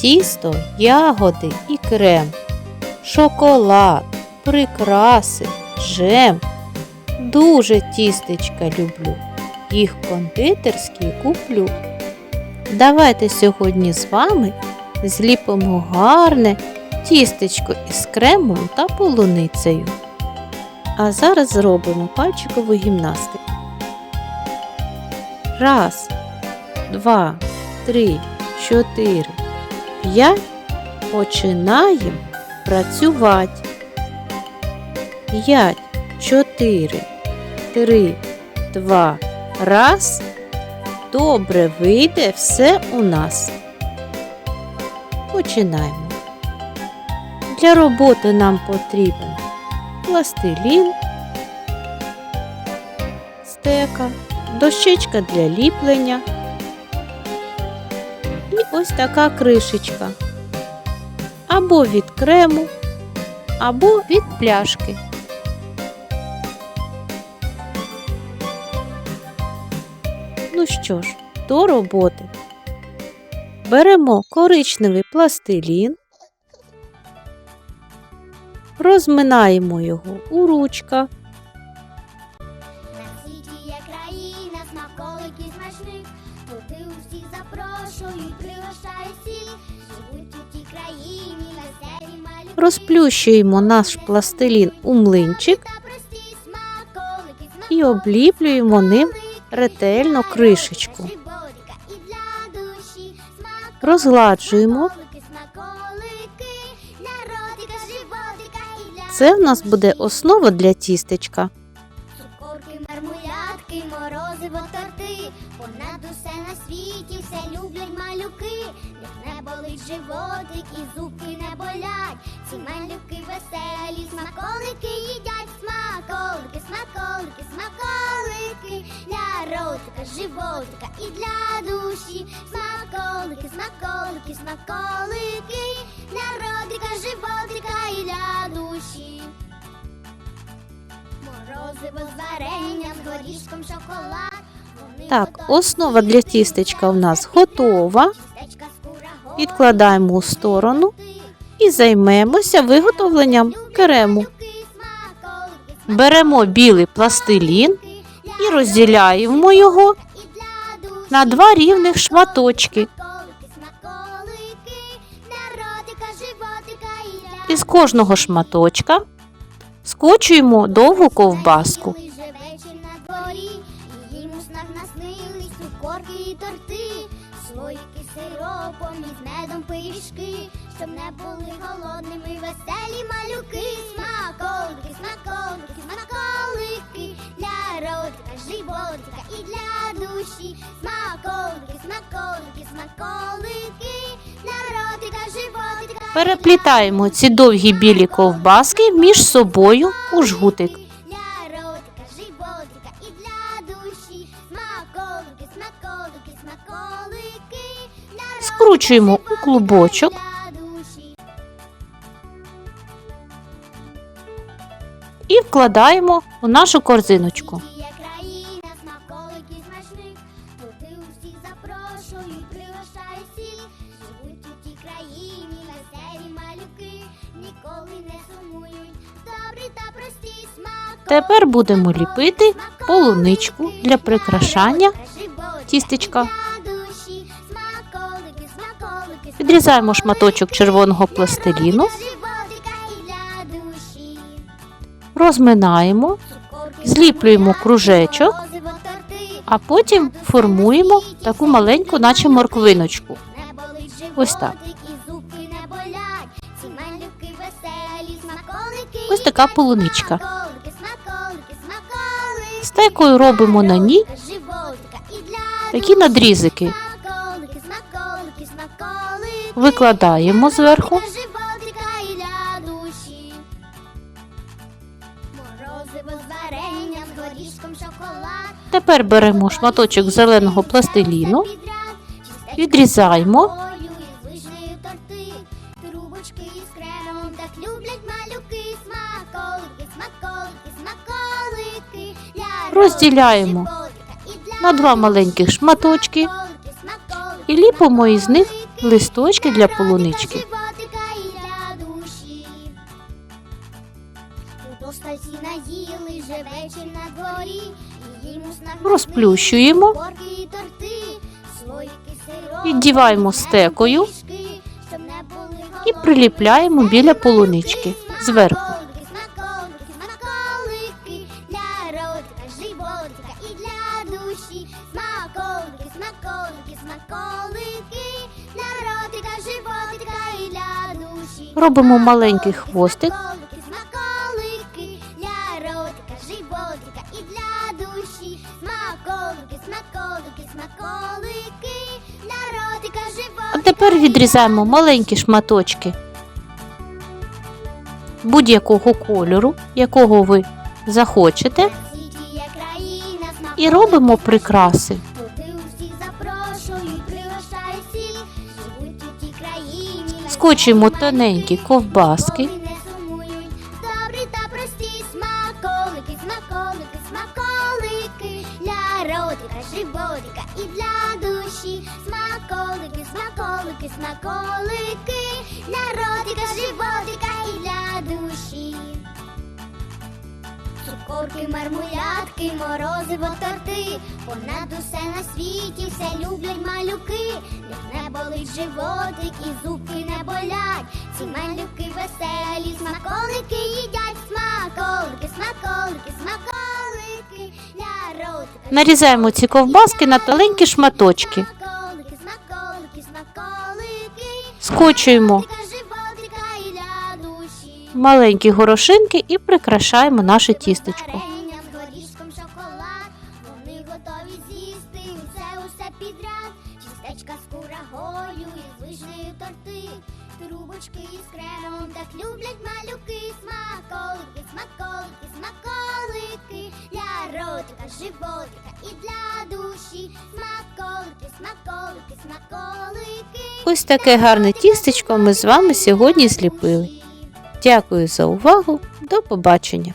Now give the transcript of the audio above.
тісто, ягоди і крем, шоколад, прикраси, джем. Дуже тістечка люблю. Їх кондитерські куплю. Давайте сьогодні з вами зліпимо гарне тістечко із кремом та полуницею. А зараз зробимо пальчикову гімнастику. Раз, два, три, чотири, п'ять. Починаємо працювати. П'ять, чотири, три, два, раз. Добре вийде все у нас. Починаємо. Для роботи нам потрібен пластилін, стека, дощечка для ліплення ось така кришечка. Або від крему, або від пляшки. Ну що ж, до роботи. Беремо коричневий пластилін, розминаємо його у ручках, розплющуємо наш пластилін у млинчик і обліплюємо ним ретельно кришечку. Розгладжуємо. Це в нас буде основа для тістечка. Цукорки, мармулятки, морозиво, торти. Понад усе на світі все люблять малюки. Як не болить животик і зубки не болять. Ці малюки веселі, смаколики їдять, смаколики, смаколики, смаколики. Для ротика, животика і для душі. Смаколики, смаколики, смаколики. Для ротика, животика і для душі. Морозиво з варенням, з горішком шоколад. Вони Так, основа для тістечка у нас готова. Відкладаємо у сторону і займемося виготовленням крему. Беремо білий пластилін і розділяємо його на два рівних шматочки. Із кожного шматочка скочуємо довгу ковбаску. Сиропом і з медом пиріжки, щоб не були голодними веселі малюки, смаколики, смаколики, смаколики, для ротика, животика і для душі, смаколики, смаколики, смаколики, для ротика, животика. Переплітаємо ці довгі білі ковбаски між собою у жгутик. Смаколики, смаколики, смаколики. Скручуємо у клубочок. і вкладаємо у нашу корзиночку. Тепер будемо ліпити полуничку для прикрашання тістечка. Відрізаємо шматочок червоного пластиліну, розминаємо, зліплюємо кружечок, а потім формуємо таку маленьку, наче морквиночку. Ось так. Ось така полуничка. Стекою робимо на ній такі надрізики. Горішком шоколад. Тепер беремо шматочок зеленого пластиліну, відрізаємо, Розділяємо на два маленьких шматочки і ліпимо із них листочки для полунички. Розплющуємо. Піддіваємо стекою і приліпляємо біля полунички зверху. Для ротика, животика. А тепер відрізаємо маленькі шматочки будь-якого кольору, якого ви захочете, і робимо прикраси. Країні. Тоненькі ковбаски, смаколики, смаколики, смаколики, для ротика, животика і для душі. Смаколики, смаколики, смаколики, для ротика, животика і для душі. Цукорки, мармулятки, морозиво торти, понад усе на світі все люблять малюки, болить животик і зубки не болять. Ці малюки веселі, смаколики їдять, смаколики, смаколики, смаколики, для ротика. Нарізаємо ці ковбаски на маленькі шматочки, Смаколики, смаколики, смаколики, скочуємо маленькі горошинки і прикрашаємо наше тістечко. Вони готові з'їсти усе усе підряд. Чистечка з курагою і з вишнею торти, трубочки із кремом так люблять малюки. Смаколики, смаколики, смаколики, для ротика, животика і для душі. Смаколики, смаколики, смаколики. Ось таке гарне тістечко ми з вами сьогодні зліпили. Дякую за увагу. До побачення!